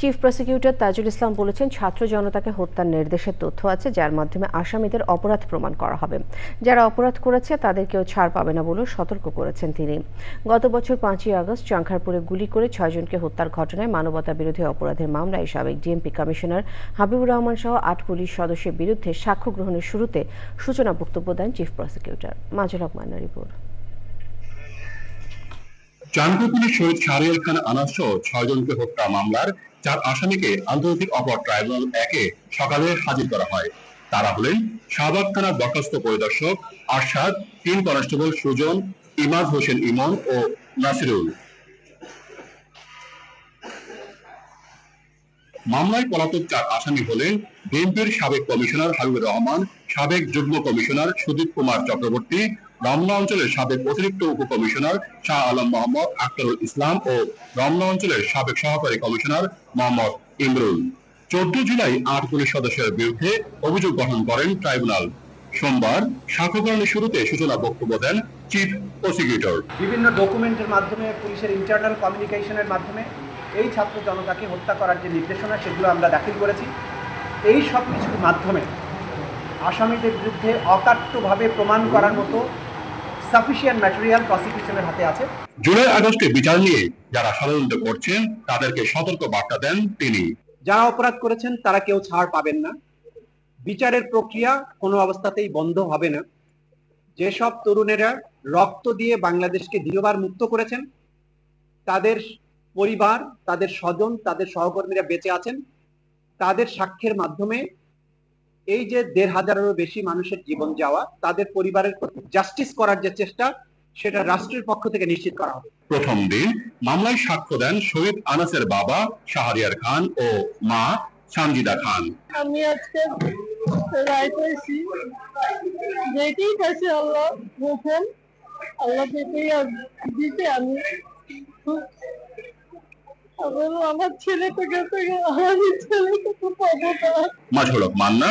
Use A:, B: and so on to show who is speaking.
A: Chief prosecutor Tajul Islam বলেছেন, ছাত্র জনতাকে হত্যার নির্দেশের তথ্য আছে, যার মাধ্যমে আসামিদের অপরাধ প্রমাণ করা হবে। যারা অপরাধ করেছে তাদের কেউ ছাড় পাবে না বলেও সতর্ক করেছেন তিনি। গত বছর পাঁচই আগস্ট চাংখারপুরে গুলি করে ছয়জনকে হত্যার ঘটনায় মানবতা বিরোধী অপরাধের মামলায় সাবেক ডিএমপি কমিশনার হাবিবুর রহমান সহ আট পুলিশ সদস্যের বিরুদ্ধে সাক্ষ্য গ্রহণের শুরুতে সূচনা বক্তব্য দেন chief prosecutor Majul Haque Manna report.
B: চাঁদপুরের শহীদ শাহরিয়ার খান আনাস সহ ছয়জনকে হত্যা মামলার চার আসামিকে আন্তর্জাতিক অপরাধ ট্রাইব্যুনাল একে সকালে হাজির করা হয়। তারা হলেন শাহবাগ থানার বরখাস্ত পরিদর্শক আরশাদ, তিন কনস্টেবল সুজন ইমাদ হোসেন ইমন ও নাসিরুল। মামলায় পলাতক চার আসামি হলেন বিএনপির সাবেক কমিশনার হাবিবুর রহমান, সাবেক যুগ্ম কমিশনার সুদীপ কুমার চক্রবর্তী রমনা অঞ্চলের সাবেক অতিরিক্ত উপকমিশনার শাহ আলম মোহাম্মদ আক্তারুল ইসলাম ও রমনা অঞ্চলের সাবেক সহকারী কমিশনার মোহাম্মদ ইমরুল। চোদ্দ জুলাই আট পুলিশ সদস্যের বিরুদ্ধে অভিযোগ গঠন করেন ট্রাইব্যুনাল। সোমবার সাক্ষ্যগ্রহণের শুরুতে সূচনা বক্তব্য দেন চিফ প্রসিকিউটর।
C: বিভিন্ন ডকুমেন্টের মাধ্যমে, পুলিশের ইন্টারনাল কমিউনিকেশনের মাধ্যমে এই ছাত্র জনতাকে হত্যা করার যে নির্দেশনা, সেগুলো আমরা দাখিল করেছি। এই সব কিছুর মাধ্যমে আসামিদের বিরুদ্ধে অকাট্যভাবে প্রমাণ করার মতো সাফিসিয়েন্ট ম্যাটেরিয়াল প্রসিকিউশনের হাতে আছে।
B: জুলাই আগস্টে বিচার নিয়ে যারা ষড়যন্ত্র করছেন তাদেরকে সতর্ক বার্তা দেন তিনি।
C: যারা অপরাধ করেছেন তারা কেউ ছাড় পাবেন না। বিচারের প্রক্রিয়া কোনো অবস্থাতেই বন্ধ হবে না। যেসব তরুণেরা রক্ত দিয়ে বাংলাদেশকে দৃঢ়বার মুক্ত করেছেন তাদের পরিবার তাদের স্বজন তাদের সহকর্মীরা বেঁচে আছেন তাদের সাক্ষ্যের মাধ্যমে এই যে দেড় হাজারেরও বেশি মানুষের জীবন যাওয়া তাদের পরিবারের প্রতি জাস্টিস করার যে চেষ্টা সেটা রাষ্ট্রের পক্ষ থেকে নিশ্চিত করা হবে।
B: প্রথম দিন মামলায় সাক্ষ্য দেন শহীদ আনাসের বাবা শাহরিয়ার খান ও মা সানজিদা খান।
D: আমি আজকে যেটাই পাইছি আল্লাহ প্রথম আল্লাহ যেটাই দিতে আমি আমার ছেলেটা গেছে আমার ছেলেটা খুব
B: মান্না